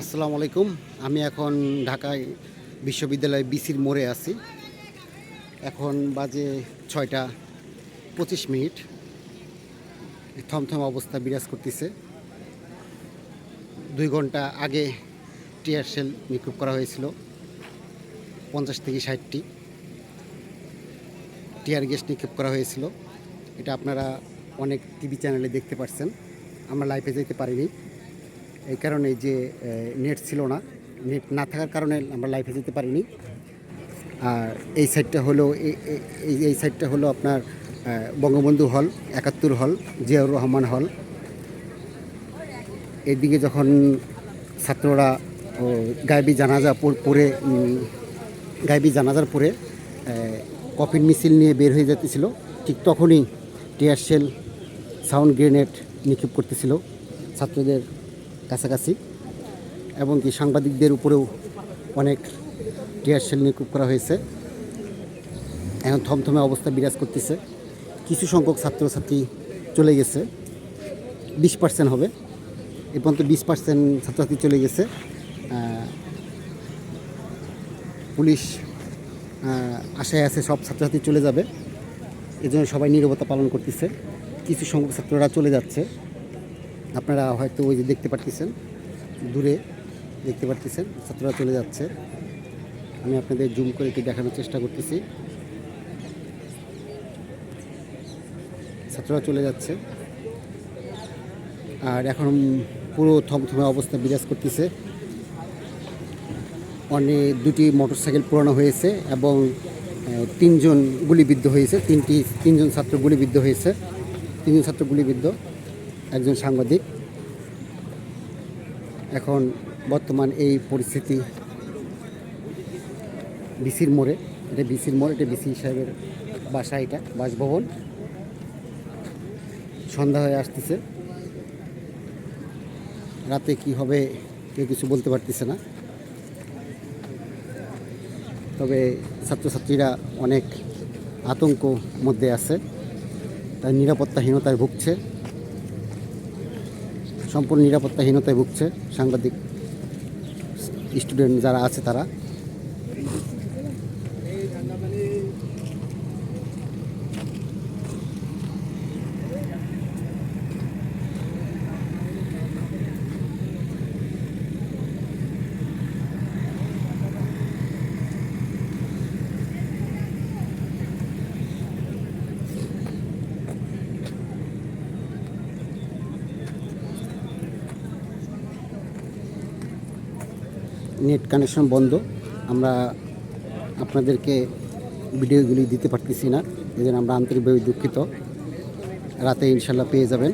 আসসালামু আলাইকুম। আমি এখন ঢাকায় বিশ্ববিদ্যালয় বিসির মোড়ে আছি। এখন বাজে ছয়টা পঁচিশ মিনিট। থমথম অবস্থা বিরাজ করতেছে। দুই ঘণ্টা আগে টিয়ার সেল নিক্ষেপ করা হয়েছিল, পঞ্চাশ থেকে ষাটটি। টিয়ার গ্যাস নিক্ষেপ করা হয়েছিল। এটা আপনারা অনেক টিভি চ্যানেলে দেখতে পাচ্ছেন আমরা লাইভে যেতে পারিনি। এই কারণে যে নেট ছিল না। নেট না থাকার কারণে আমরা লাইফে যেতে পারিনি। আর এই সাইডটা হলো এই- এই- সাইডটা হলো আপনার বঙ্গবন্ধু হল একাত্তর হল জিয়াউর রহমান হল এদিকে যখন ছাত্ররা গায়েবী জানাজা পরে গায়েবী জানাজার পরে কফিন মিছিল নিয়ে বের হয়ে যেতেছিল, ঠিক তখনই টিয়ার শেল সাউন্ড গ্রেনেড নিক্ষেপ করতেছিল ছাত্রদের। কাছাকাছি এবং কি সাংবাদিকদের উপরেও অনেক টিয়ার শেল নিক্ষেপ করা হয়েছে। এখন থমথমে অবস্থা বিরাজ করতেছে। কিছু সংখ্যক ছাত্রছাত্রী চলে গেছে। বিশ পার্সেন্ট হবে। এ পর্যন্ত বিশ পার্সেন্ট ছাত্রছাত্রী চলে গেছে। পুলিশ আশায় আছে সব ছাত্রছাত্রী চলে যাবে। এজন্য সবাই নীরবতা পালন করতেছে। কিছু সংখ্যক ছাত্ররা চলে যাচ্ছে। আপনারা হয়তো ওই যে দেখতে পারতেছেন, দূরে দেখতে পারতেছেন, ছাত্ররা চলে যাচ্ছে। আমি আপনাদের জুম করে একটু দেখানোর চেষ্টা করতেছি। ছাত্ররা চলে যাচ্ছে। আর এখন পুরো থমথমে অবস্থা বিরাজ করতেছে। অনেক দুটি মোটরসাইকেল পুরানো হয়েছে এবং তিনজন গুলিবিদ্ধ হয়েছে। তিনটি, তিনজন ছাত্র গুলিবিদ্ধ হয়েছে। তিনজন ছাত্র গুলিবিদ্ধ। একজন সাংবাদিক। এখন বর্তমান এই পরিস্থিতি বিসির মোড়ে, এটা বিসির মোড়, এটা বিসি সাহেবের বাসা এটা, বাসভবন। সন্ধ্যা হয়ে আসতেছে। রাতে কি হবে কেউ কিছু বলতে পারতেছে না। তবে ছাত্রছাত্রীরা অনেক আতঙ্ক মধ্যে আছে তার নিরাপত্তাহীনতায় ভুগছে। সম্পূর্ণ নিরাপত্তাহীনতায় ভুগছে সাংবাদিক স্টুডেন্ট যারা আছে তারা। নেট কানেকশন বন্ধ। আমরা আপনাদেরকে ভিডিওগুলি দিতে পারতেছি না জন্য আমরা আন্তরিকভাবে দুঃখিত। রাতে ইনশাল্লাহ পেয়ে যাবেন।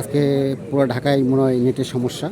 আজকে পুরো ঢাকায় মনে হয় নেটের সমস্যা।